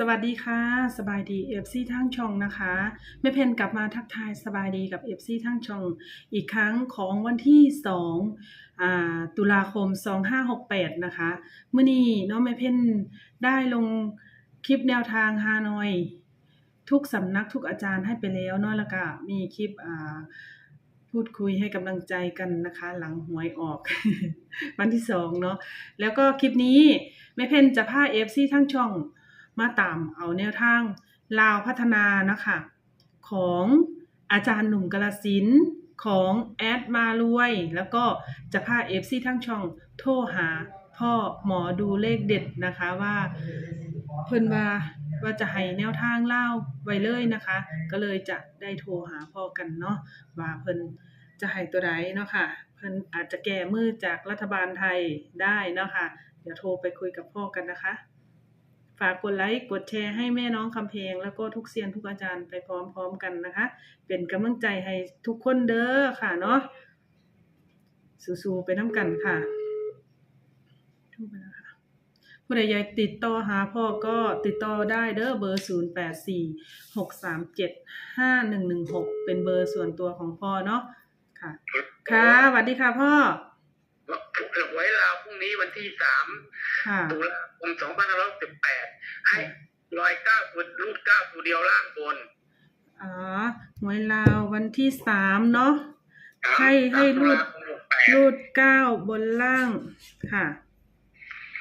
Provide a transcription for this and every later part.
สวัสดีค่ะ สบายดีเอฟซีทั้งช่องนะคะแม่เพนกลับมาทักทายสบายดีกับเอฟซีทั้งช่อง อีกครั้งของวันที่2อ่าตุลาคม 2568 นะคะเมื่อนี้น้องแม่เพนได้ลงคลิปแนวทางฮานอย ทุกสำนักทุกอาจารย์ให้ไปแล้วเนาะแล้วก็มีคลิปอ่าพูดคุยให้กำลังใจกันนะคะ หลังหวยออก วันที่สองเนาะแล้วก็คลิปนี้แม่เพนจะพาเอฟซีทั้งช่อง มาตามเอาแนวทางลาวพัฒนานะคะของอาจารย์หนุ่มกละสินของแอดมารวย แล้วก็จะพาเอฟซีทั้งช่องโทรหาพ่อหมอดูเลขเด็ดนะคะว่าเพิ่นว่าว่าจะให้แนวทางเล่าไว้เลยนะคะ ก็เลยจะได้โทรหาพ่อกันเนาะว่าเพิ่นจะให้ตัวใดเนาะค่ะเพิ่นอาจจะแก้มือจากรัฐบาลไทยได้เนาะค่ะเดี๋ยวโทรไปคุยกับพ่อกันนะคะ ฝากกดไลค์กดแชร์ให้แม่น้องคำเพลง แล้วก็ทุกเซียนทุกอาจารย์ไปพร้อมๆกันนะคะ เป็นกำลังใจให้ทุกคนเด้อค่ะเนาะสู้ๆไปน้ำกันค่ะทุกไปแล้วค่ะผู้ใดอยากติดต่อหาพ่อก็ติดต่อได้เด้อเบอร์ 0 8 4 6 3 7 5 1 1 6 เป็นเบอร์ส่วนตัวของพ่อเนาะค่ะ ค่ะสวัสดีค่ะพ่อ ไว้ลาวพรุ่งนี้วันที่สามค่ะตุลาคมสองพันห้าร้อยสิบแปดให้รอยเก้าตัวรูดเก้าตัวเดียวล่างบน อ๋อหวยลาววันที่สามเนาะให้ให้รูดรูดเก้าบนล่างค่ะ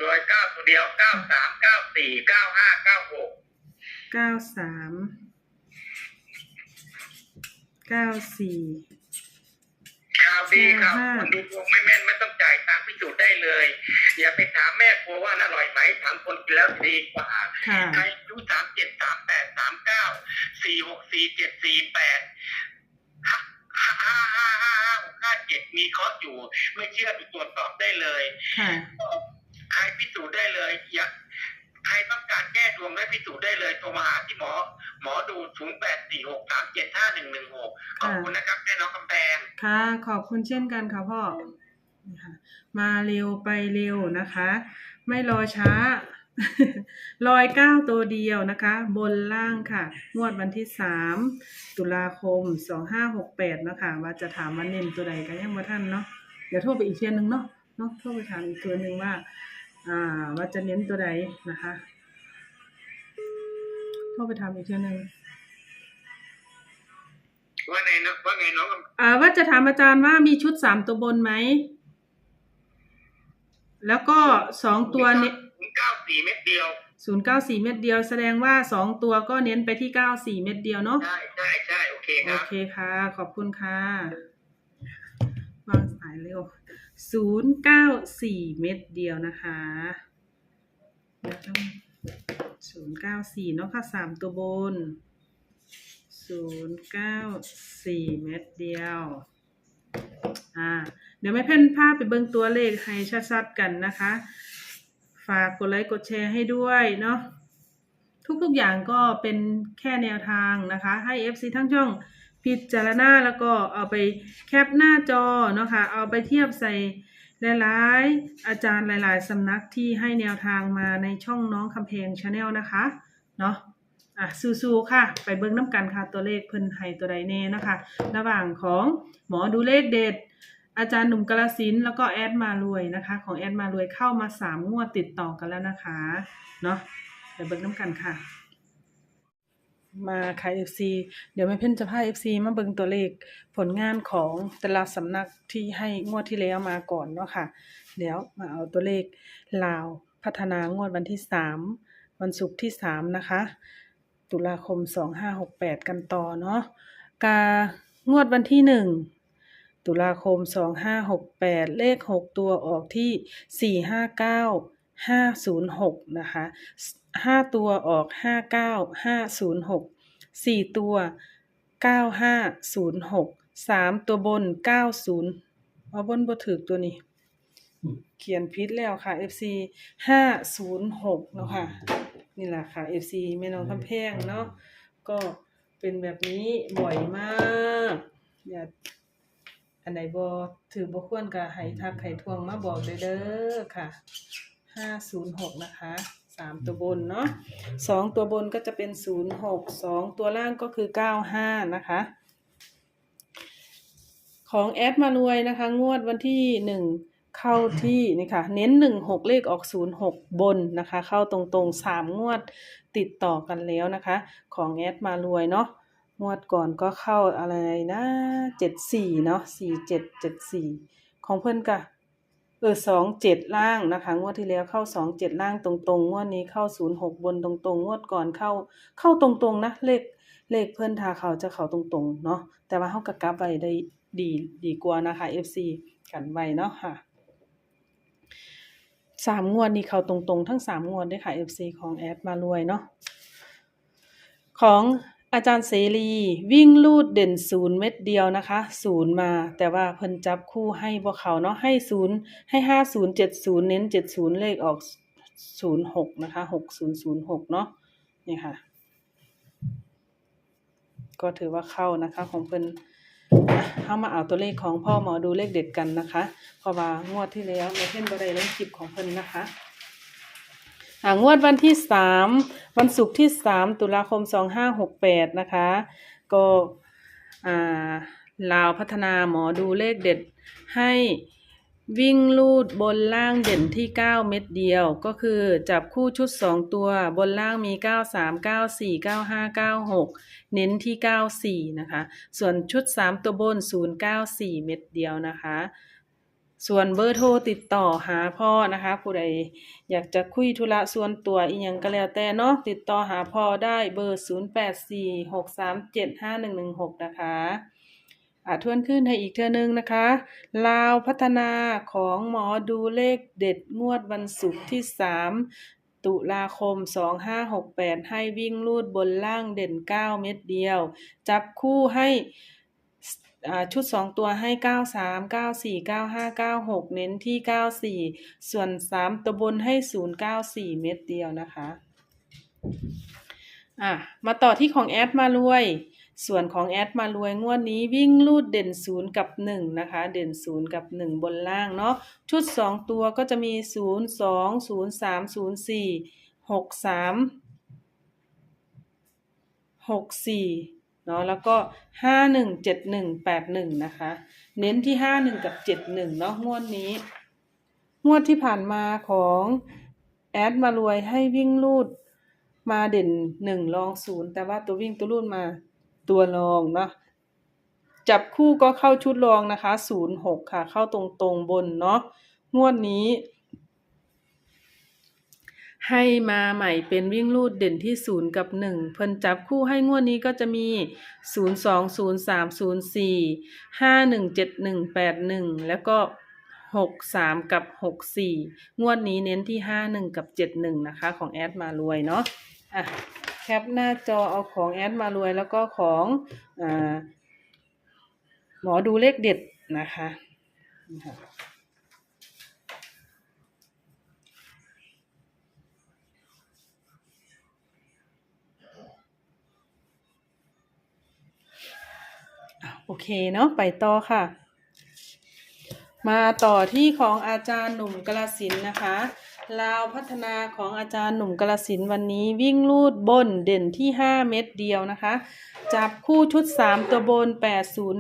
รอยเก้าตัวเดียวเก้าสามเก้าสี่เก้าห้าเก้าหกเก้าสามเก้าสี่ข่าวดีครับห้าคนดูดวงไม่แม่นไม่ สูจน์ได้เลย อย่าไปถามแม่ครัวว่าอร่อยไหมถามคนกินแล้วดีกว่าค่ะใครอายุสามเจ็ดสามแปดสามเก้าสี่หกสี่เจ็ดสี่แปดห้าห้าห้าห้าห้าหกห้าเจ็ดมีคอร์สอยู่ ไม่เชื่อไปตรวจสอบได้เลยค่ะใครพิสูจน์ได้เลยอย่าใครต้องการแก้ดวงได้พิสูจน์ได้เลยโทรมาหาที่หมอ หมอดูศูนย์แปดสี่หกสามเจ็ดห้าหนึ่งหนึ่งหกขอบคุณนะครับแม่น้องกำแพงค่ะ ขอบคุณเช่นกันค่ะพ่อนี่ค่ะ มาเร็วไปเร็วนะคะ ไม่รอช้ารอยเก้าตัวเดียวนะคะ บนล่างค่ะ งวดวันที่สามตุลาคมสองห้าหกแปดนะคะว่าจะถามว่าเน้นตัวใดกันยังว่าท่านเนาะเดี๋ยวโทรไปอีกเทียนหนึ่งเนาะเนาะโทรไปถามอีกตัวหนึ่งว่า อ่า ว่าจะเน้นตัวใดนะคะโทรไปถามอีกเทียนหนึ่งว่าไงนะว่าไงน้องกำอ่าว่าจะถามอาจารย์ว่ามีชุดสามตัวบนไหม แล้วก็สองตัวเนี่ยเก้าสี่เม็ดเดียวศูนย์เก้าสี่เม็ดเดียว แสดงว่าสองตัวก็เน้นไปที่เก้าสี่เม็ดเดียวเนาะใช่ใช่ใช่โอเคคโอรับเคค่ะ ขอบคุณค่ะวางสายเร็วศูนย์เก้าสี่เม็ดเดียวนะคะศูนย์เก้าสี่เนาะค่ะสามตัวบนศูนย์เก้าสี่เม็ดเดียว อ่าเดี๋ยวแม่เพ่นภาพไปเบิ่งตัวเลขให้ชัดๆกันนะคะ ฝากกดไลค์กดแชร์ให้ด้วยเนาะทุกๆอย่างก็เป็นแค่แนวทางนะคะ ให้ FC ทั้งช่องพิจารณาแล้วก็เอาไปแคปหน้าจอเนาะคะเอาไปเทียบใส่หลายๆอาจารย์หลาย ๆสำนักที่ให้แนวทางมาในช่องน้องคำเพลงชาแนลนะคะเนาะ อะสู้ๆค่ะ ไปเบิ้งน้ำกันค่ะตัวเลขเพิ่นให้ตัวใดแน่นะคะ ระหว่างของหมอดูเลขเด็ด อาจารย์หนุ่มกาลสินแล้วก็แอดมารวยนะคะ ของแอดมารวยเข้ามาสามงวดติดต่อกันแล้วนะคะเนาะเดี๋ยวเบิ้งน้ำกันค่ะ มาค่ะ FC เดี๋ยวแม่เพ่นจะพา FC มาเบิ่งตัวเลขผลงานของแต่ละสำนักที่ให้งวดที่แล้วมาก่อนเนาะค่ะเดี๋ยวมาเอาตัวเลขลาวพัฒนางวดวันที่3วันศุกร์ที่3นะคะ ตุลาคม 2568 กันต่อเนาะกางวดวันที่ 1 ตุลาคม 2568 เลข 6 ตัวออกที่ 459 506 นะคะห้าตัวออกห้าเก้าห้าศูนย์หกสี่ตัวเก้าห้าศูนย์หกสามตัวบนเก้าศูนย์เอาบนบ่ถือตัวนี้ เขียนพิษแล้วค่ะ FC ห้าศูนย์หกเนาะค่ะ นี่แหละค่ะ FC แม่น้องคำแพงเนาะก็เป็นแบบนี้บ่อยมากอย่าอันไหนบ่ถือบ่ควรก็ให้ทักให้ทวงมาบอกเด้อเด้อค่ะห้าศูนย์หกนะคะสามตัวบนเนาะสองตัวบนก็จะเป็นศูนย์หกสองตัวล่างก็คือเก้าห้านะคะ ของแอดมารวยนะคะ งวดวันที่หนึ่ง เข้าที่นี่ค่ะเน้นหนึ่งหกเลขออกศูนย์หกบนนะคะ เข้าตรงๆสามงวดติดต่อกันแล้วนะคะ ของแอดมารวยเนาะงวดก่อนก็เข้าอะไรนะเจ็ดสี่เนาะสี่เจ็ดเจ็ดสี่ของเพื่อนกะเออสองเจ็ดล่างนะคะ งวดที่แล้วเข้าสองเจ็ดล่างตรงๆ งวดนี้เข้าศูนย์หกบนตรงๆ งวดก่อนเข้าเข้าตรงๆนะเลขเลขเพื่อนทาเขาจะเข้าตรงๆเนาะแต่ว่าเขากระกับไว้ได้ดีดีกว่านะคะ FC กันไว้เนาะค่ะ สามงวดนี้เข้าตรงๆ ทั้งสามงวดด้วยค่ะ FC ของแอดมารวยเนาะของอาจารย์เสรีวิ่งลูดเด่นศูนย์เม็ดเดียวนะคะศูนย์มา แต่ว่าเพิ่นจับคู่ให้พวกเขาเนาะให้ศูนย์ให้ห้าศูนย์เจ็ดศูนย์เน้นเจ็ดศูนย์เลขออกศูนย์หกนะคะหกศูนย์ศูนย์หกเนาะนี่ค่ะ ก็ถือว่าเข้านะคะของเพิ่น เข้ามาเอาตัวเลขของพ่อหมอดูเลขเด็ดกันนะคะ เพราะว่างวดที่แล้วในเพ่นบไดเล่นคลิปของเพิ่นนะคะอ่างวดวันที่สามวันศุกร์ที่สามตุลาคมสองห้าหกแปดนะคะ ก็อ่าลาวพัฒนาหมอดูเลขเด็ดให้ วิ่งลูดบนล่างเด่นที่ 9 เม็ดเดียว ก็คือจับคู่ชุด 2 ตัวบนล่างมี 9 3 9 4 9 5 9 6 เน้นที่ 94 นะคะ ส่วนชุด 3 ตัวบน 094 เม็ดเดียวนะคะ ส่วนเบอร์โทรติดต่อหาพ่อนะคะ ผู้ใดอยากจะคุยธุระส่วนตัวอีกยังก็แล้วแต่เนาะติดต่อหาพ่อได้เบอร์ 0846375116 นะคะ อ่าทวนขึ้นให้อีกเทื่อนึงนะคะลาวพัฒนาของหมอดูเลขเด็ดงวดวันศุกร์ที่ 3 ตุลาคม 2568 ให้วิ่งลูดบนล่างเด่น 9 เม็ดเดียว จับคู่ให้อ่าชุด 2 ตัวให้ 93 94 95 96 เน้นที่ 94 ส่วน 3 ตัวบนให้ 094 เม็ดเดียวนะคะอะมาต่อที่ของแอดมารวย ส่วนของแอดมารวยงวดนี้วิ่งลูดเด่นศูนย์กับหนึ่งนะคะ เด่นศูนย์กับหนึ่งบนล่างเนาะชุดสองตัวก็จะมีศูนย์สองศูนย์สามศูนย์สี่หกสามหกสี่เนาะแล้วก็ห้าหนึ่งเจ็ดหนึ่งแปดหนึ่งนะคะ เน้นที่ห้าหนึ่งกับเจ็ดหนึ่งเนาะงวดนี้ งวดที่ผ่านมาของแอดมารวยให้วิ่งลูดมาเด่นหนึ่งรองศูนย์แต่ว่าตัววิ่งตัวรุ่นมา ตัวรองเนาะจับคู่ก็เข้าชุดรองนะคะศูนย์หกค่ะ เข้าตรงตรงบนเนาะงวดนี้ ให้มาใหม่เป็นวิ่งลูดเด่นที่ศูนย์กับหนึ่งเพิ่นจับคู่ให้งวดนี้ก็จะมีศูนย์สองศูนย์สามศูนย์สี่ห้าหนึ่งเจ็ดหนึ่งแปดหนึ่งแล้วก็หกสามกับหกสี่งวดนี้เน้นที่ห้าหนึ่งกับเจ็ดหนึ่งนะคะ ของแอดมารวยเนาะอะ แคปหน้าจอเอาของแอดมารวยแล้วก็ของอหมอดูเลขเด็ดนะคะโอเคเนาะไปต่อค่ะ มาต่อที่ของอาจารย์หนุ่มกลสินนะคะ ลาวพัฒนาของอาจารย์หนุ่มกลสินวันนี้วิ่งลูดบนเด่นที่ 5 เม็ดเดียวนะคะ จับคู่ชุด 3 ตัวบน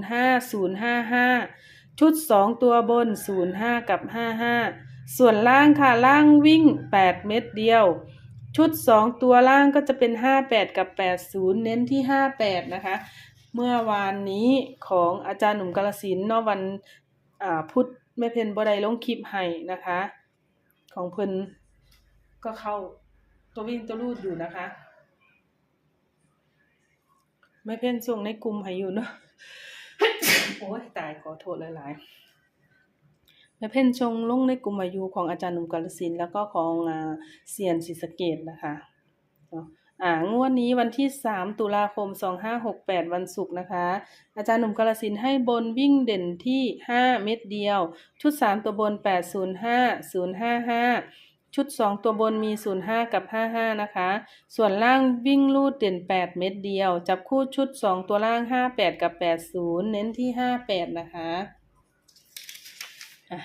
805 055 ชุด 2 ตัวบน 05 กับ 55 ส่วนล่างค่ะล่างวิ่ง 8 เม็ดเดียว ชุด 2 ตัวล่างก็จะเป็น 58 กับ 80 เน้นที่ 58 นะคะ เมื่อวานนี้ของอาจารย์หนุ่มกาลสินเนอกวันพุธแม่เพนบไดลงคลิปให้นะคะ ของเพิ่นก็เข้าตัววิ่งตัวรูดอยู่นะคะแม่เพนส่งในกลุ่มให้อยู่เนาะโอ้ยตายขอโทษหลายๆแม่เพนชงลงในกลุ่มอายุของอาจารย์หนุ่มกาลสินแล้วก็ของอเซียนศิสเกตนะคะเนาะ อ่างวดนี้วันที่ 3 ตุลาคม 2568 วันศุกร์นะคะ อาจารย์หนุ่มกาลสินให้บนวิ่งเด่นที่ 5 เม็ดเดียว ชุด 3 ตัวบน 805 055 ชุด 2 ตัวบนมี 05 กับ 55 นะคะ ส่วนล่างวิ่งลูดเด่น 8 เม็ดเดียว จับคู่ชุด 2 ตัวล่าง 58 กับ 80 เน้นที่ 58 นะคะะ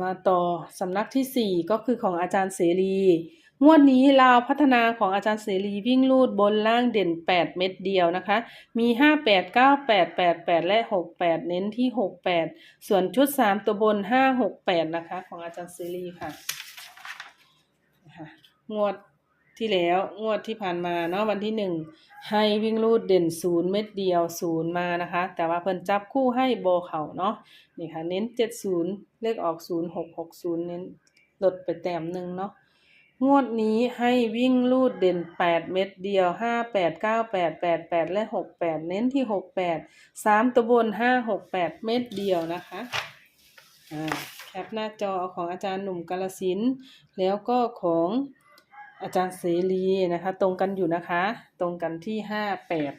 มาต่อสำนักที่สี่ก็คือของอาจารย์เสรี งวดนี้ลาวพัฒนาของอาจารย์เสรีวิ่งลูดบนล่างเด่น 8 เม็ดเดียวนะคะ มี 5 8 9 8 8 8 และ 68 เน้นที่ 68 ส่วนชุด 3 ตัวบน 5 6 8 นะคะ ของอาจารย์เสรีค่ะนะคะงวดที่แล้วงวดที่ผ่านมาเนาะวันที่หนึ่งให้วิ่งลูดเด่นศูนย์เม็ดเดียวศูนย์มานะคะ แต่ว่าเพิ่นจับคู่ให้โบเข่าเนาะนี่ค่ะ เน้นเจ็ดศูนย์เลขออกศูนย์หกหกศูนย์เน้นลดไปแต้มหนึ่งเนาะ งวดนี้ให้วิ่งลูดเด่นแปดเม็ดเดียวห้าแปดเก้าแปดแปดแปดและหกแปดเน้นที่หกแปดสามตัวบนห้าหกแปดเม็ดเดียวนะคะอ่าแคปหน้าจอของอาจารย์หนุ่มกาลสิน แล้วก็ของอาจารย์เสรีนะคะ ตรงกันอยู่นะคะ ตรงกันที่ห้าแปด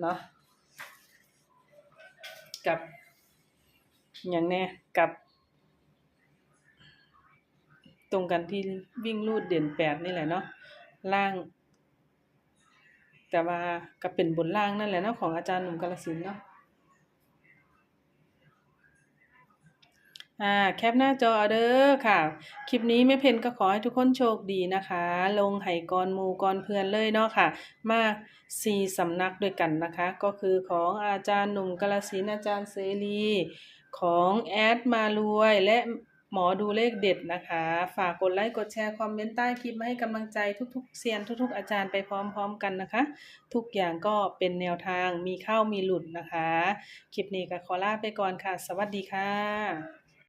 เนาะกับอย่างแน่กับ ตรงกันที่วิ่งลูดเด่นแปดนี่แหละเนาะล่าง แต่ว่าก็เป็นบนล่างนั่นแหละเนาะของอาจารย์หนุ่มกาลสินเนาะอ่าแคปหน้าจอเด้อค่ะ คลิปนี้แม่เพนก็ขอให้ทุกคนโชคดีนะคะ ลงไห่กรมูกรเพื่อนเลยเนาะค่ะ มาสี่สำนักด้วยกันนะคะ ก็คือของอาจารย์หนุ่มกาลสินอาจารย์เสรี ของแอดมารวยและ หมอดูเลขเด็ดนะคะ ฝากกดไลค์กดแชร์คอมเมนต์ใต้คลิปมาให้กำลังใจทุกๆเซียนทุก ๆ อาจารย์ไปพร้อม ๆ กันนะคะ ทุกอย่างก็เป็นแนวทางมีเข้ามีหลุดนะคะ คลิปนี้ก็ขอลาไปก่อนค่ะ สวัสดีค่ะ